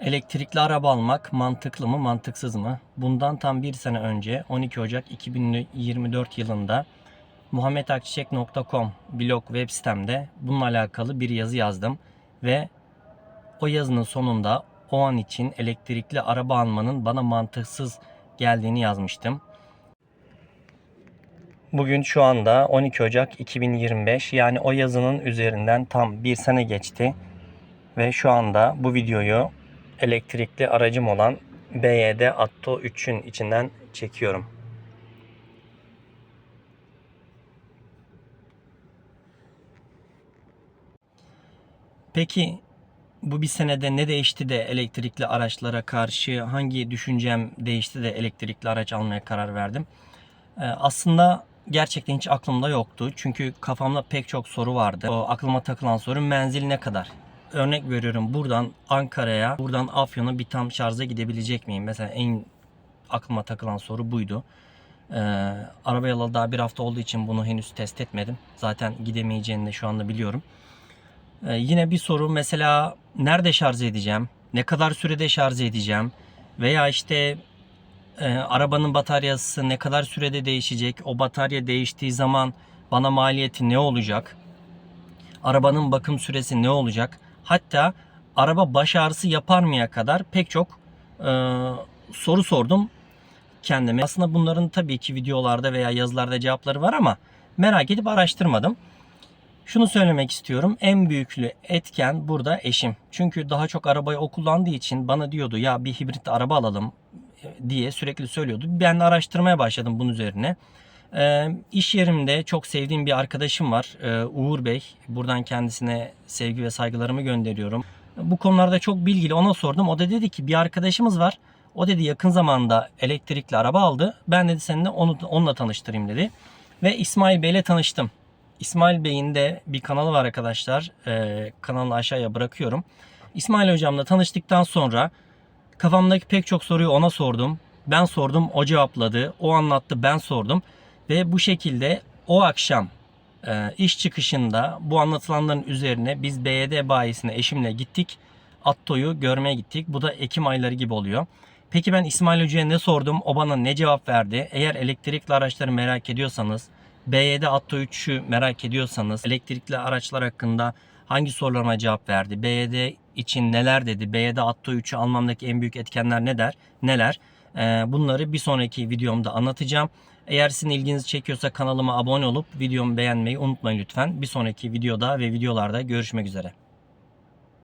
Elektrikli araba almak mantıklı mı mantıksız mı? Bundan tam bir sene önce 12 Ocak 2024 yılında muhammetakçiçek.com blog web sitemde bununla alakalı bir yazı yazdım ve o yazının sonunda o an için elektrikli araba almanın bana mantıksız geldiğini yazmıştım. Bugün şu anda 12 Ocak 2025 yani o yazının üzerinden tam bir sene geçti ve şu anda bu videoyu elektrikli aracım olan BYD Atto 3'ün içinden çekiyorum. Peki bu bir senede ne değişti de elektrikli araçlara karşı hangi düşüncem değişti de elektrikli araç almaya karar verdim? Ee, aslında gerçekten hiç aklımda yoktu. Çünkü kafamda pek çok soru vardı. O aklıma takılan soru menzil ne kadar? Örnek veriyorum buradan Ankara'ya, buradan Afyon'a bir tam şarja gidebilecek miyim? Mesela en aklıma takılan soru buydu. Ee, araba alalı daha bir hafta olduğu için bunu henüz test etmedim. Zaten gidemeyeceğini de şu anda biliyorum. Ee, yine bir soru mesela nerede şarj edeceğim? Ne kadar sürede şarj edeceğim? Veya işte e, arabanın bataryası ne kadar sürede değişecek? O batarya değiştiği zaman bana maliyeti ne olacak? Arabanın bakım süresi ne olacak? Hatta araba baş ağrısı yapar mıya kadar pek çok e, soru sordum kendime. Aslında bunların tabii ki videolarda veya yazılarda cevapları var ama merak edip araştırmadım. Şunu söylemek istiyorum. En büyüklü etken burada eşim. Çünkü daha çok arabayı o kullandığı için bana diyordu ya bir hibrit araba alalım diye sürekli söylüyordu. Ben araştırmaya başladım bunun üzerine. İş yerimde çok sevdiğim bir arkadaşım var. Uğur Bey. Buradan kendisine sevgi ve saygılarımı gönderiyorum. Bu konularda çok bilgili ona sordum. O da dedi ki bir arkadaşımız var. O dedi yakın zamanda elektrikli araba aldı. Ben dedi seninle onu, onunla tanıştırayım dedi. Ve İsmail Bey ile tanıştım. İsmail Bey'in de bir kanalı var arkadaşlar. Ee, kanalını aşağıya bırakıyorum. İsmail hocamla tanıştıktan sonra kafamdaki pek çok soruyu ona sordum. Ben sordum, o cevapladı. O anlattı, ben sordum. Ve bu şekilde o akşam e, iş çıkışında bu anlatılanların üzerine biz BYD bayisine eşimle gittik. Atto'yu görmeye gittik. Bu da Ekim ayları gibi oluyor. Peki ben İsmail Hoca'ya ne sordum? O bana ne cevap verdi? Eğer elektrikli araçları merak ediyorsanız, BYD Atto 3'ü merak ediyorsanız, elektrikli araçlar hakkında hangi sorularıma cevap verdi? BYD için neler dedi? BYD Atto 3'ü almamdaki en büyük etkenler ne der? Neler? Ee, bunları bir sonraki videomda anlatacağım. Eğer sizin ilginizi çekiyorsa kanalıma abone olup videomu beğenmeyi unutmayın lütfen. Bir sonraki videoda ve videolarda görüşmek üzere.